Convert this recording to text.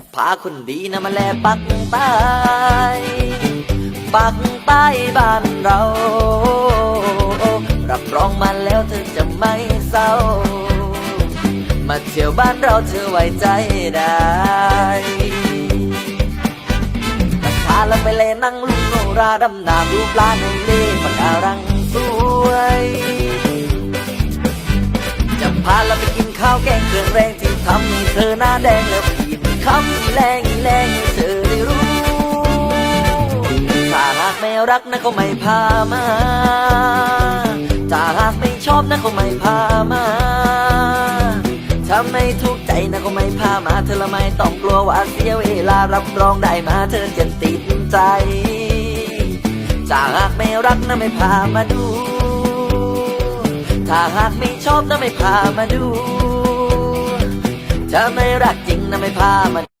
จะพาคนดีนะมาแลปักใต้ปักใต้บ้านเรา รับรองมาแล้วเธอจะไม่เศร้า มาเที่ยวบ้านเราเธอไว้ใจได้ราคาแล้วไปเลยนั่งลุงโนราดำน้ำดูปลาในเลปะการังสวยจะพาเราไปกินข้าวแกงเครื่องแรงที่ทำให้เธอหน้าแดงแล้ว คำแรงแรงให้เธอได้รู้ ถ้าหากไม่รักนะเขาไม่พามา ถ้าหากไม่ชอบนะเขาไม่พามา ถ้าไม่ถูกใจนะเขาไม่พามา เธอละไม่ต้องกลัวว่าเสียเวลารับรองได้มาเธอจะติดใจ ถ้าหากไม่รักนะไม่พามาดู ถ้าหากไม่ชอบนะไม่พามาดู ถ้าไม่รักจริงนะไม่พามา